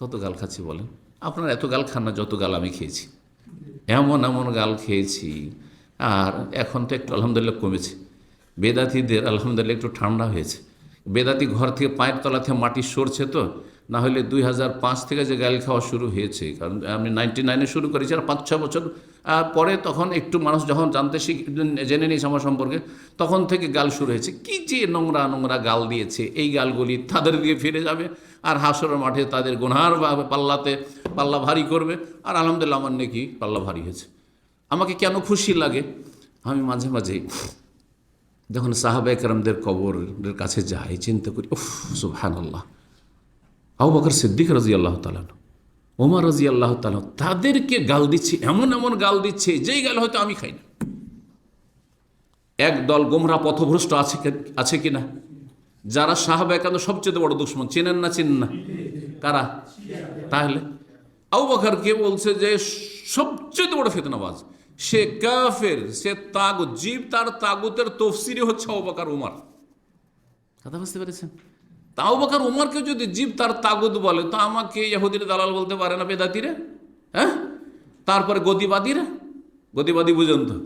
কত গাল খাচ্ছি বলেন? আপনার এত গাল খান না, যত গাল আমি খেয়েছি। এমন এমন গাল খেয়েছি। আর এখন তো একটু আলহামদুলিল্লাহ কমেছে। বেদাতিদের আলহামদুলিল্লাহ একটু ঠান্ডা হয়েছে। বেদাতি ঘর থেকে পায়ের তলা থেকে মাটি সরছে তো না হলে দুই হাজার পাঁচ থেকে যে গাল খাওয়া শুরু হয়েছে, কারণ আমি নাইনটি নাইনে শুরু করেছি আর পাঁচ ছ বছর পরে তখন একটু মানুষ যখন জানতে শিখ, জেনে নিয়েছে আমার সম্পর্কে, তখন থেকে গাল শুরু হয়েছে। কি যে নোংরা নোংরা গাল দিয়েছে, এই গালগুলি তাদের দিয়ে ফিরে যাবে আর হাসরের মাঠে তাদের গোনার পাল্লাতে পাল্লা ভারী করবে। আর আলহামদুলিল্লাহ আমার নাকি পাল্লা ভারী হয়েছে। আমাকে কেন খুশি লাগে? আমি মাঝে মাঝে যখন সাহাবা একরামদের কবরের কাছে যাই, চিন্তা করি, উফ সুবহান আল্লাহ আবু বকর সিদ্দিক রাজি আল্লাহ তালান ওমর রাজি আল্লাহ তালান তাদেরকে গাল দিচ্ছে, এমন এমন গাল দিচ্ছে, যেই গাল হয়তো আমি খাই না। এক দল গোমরা পথভ্রষ্ট আছে আছে কিনা? যারা সাহাবা একান্ত সবচেয়ে বড় দুশ্মন, চেনেন না চেনেন না? কারা? তাহলে? আবু বকরকে বলছে যে, সবচেয়ে বড় ফেতনাবাজ, সে কাফের, সে তাগুত, জীব তার তাগুতের তফসিরি হচ্ছে আবু বকর, উমার। কথা বুঝতে পেরেছেন? তাও বাকার উমারকে যদি জীব তার তাগুদ বলে, তো আমাকে ইহুদির দালাল বলতে পারে না বেদাতিরা? হ্যাঁ? তারপরে গদিবাদীরা? গদিবাদী বুঝেন তো।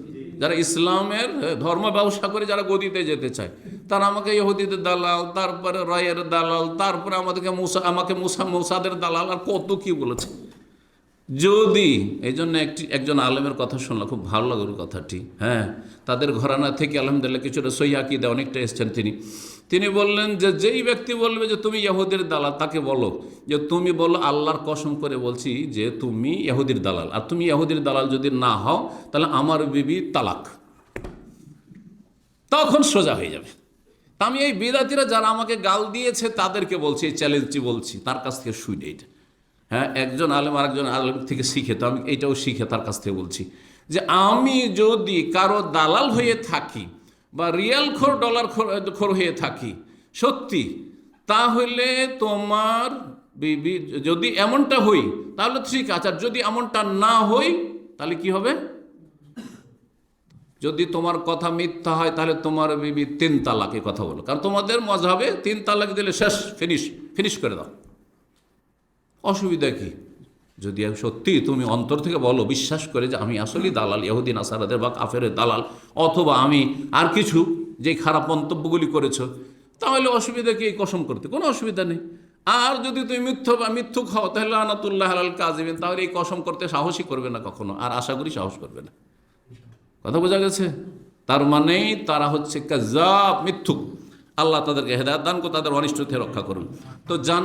যারা ইসলামের ধর্ম ব্যবসা করে যারা গদিতে যেতে চায়, তারা আমাকে ইহুদিদের দালাল, তারপরে রায়ের দালাল, তারপরে আমাদেরকে মুসা, আমাকে মুসা, মুসাদের দালাল, আর কত কি বলেছে? যদি এই জন্য একটি, একজন আলেমের কথা শুনলাম, খুব ভালো লাগল কথাটি হ্যাঁ? তাদের ঘরানা থেকে আলহামদুলিল্লাহ কিছুটা সৈয়াকি দেয় অনেকটা এসছেন তিনি। তিনি বললেন যে, যেই ব্যক্তি বলবে যে, তুমি ইহুদির দালাল তাকে বলো। যে, তুমি বলো, আল্লাহর কসম করে বলছি যে, তুমি ইহুদির দালাল। আর তুমি ইহুদির দালাল যদি না হও, তাহলে আমার বিবি তালাক। তখন সোজা হয়ে যাবে। তা আমি এই বিদাতিরা যারা আমাকে গাল দিয়েছে, তাদেরকে বলছি, এই চ্যালেঞ্জটি বলছি। তার কাছ থেকে শুনে এটা। হ্যাঁ একজন আলেম আরেকজন আলেম থেকে শিখে, তো আমি এটাও শিখে তার কাছ থেকে বলছি যে আমি যদি কারও দালাল হয়ে থাকি বা রিয়াল খোর, ডলার খোর হয়ে থাকি, সত্যি, তাহলে তোমার বিবি, যদি এমনটা হই, তাহলে ঠিক আছে, আর যদি এমনটা না হই, তাহলে কি হবে? যদি তোমার কথা মিথ্যা হয়, তাহলে তোমার বিবি তিন তালাকে কথা বলো। কারণ তোমাদের মজাবে তিন তালাক দিলে শেষ ফিনিশ ফিনিশ করে দাও। অসুবিধা কি? যদি সত্যি তুমি অন্তর থেকে বলো, বিশ্বাস করে যে আমি আসলেই দালাল ইহুদিন আসারাদের বা কাফের দালাল, অথবা আমি আর কিছু যে খারাপ মন্তব্যগুলি করেছ, তাহলে অসুবিধা কি এই কসম করতে? কোনো অসুবিধা নেই। আর যদি তুমি মিথ্য বা মিথ্যুক হও, তাহলে আনাতুল্লাহ আলাল কাজিবিন তাহলে এই কসম করতে সাহসই করবে না কখনো, আর আশা করি সাহস করবে না। কথা বোঝা গেছে? তার মানেই তারা হচ্ছে কাজাব মিথ্যুক। আল্লাহ তাদেরকে হেদায়ত দান করে তাদের অনিষ্ট থেকে রক্ষা করুন তো জান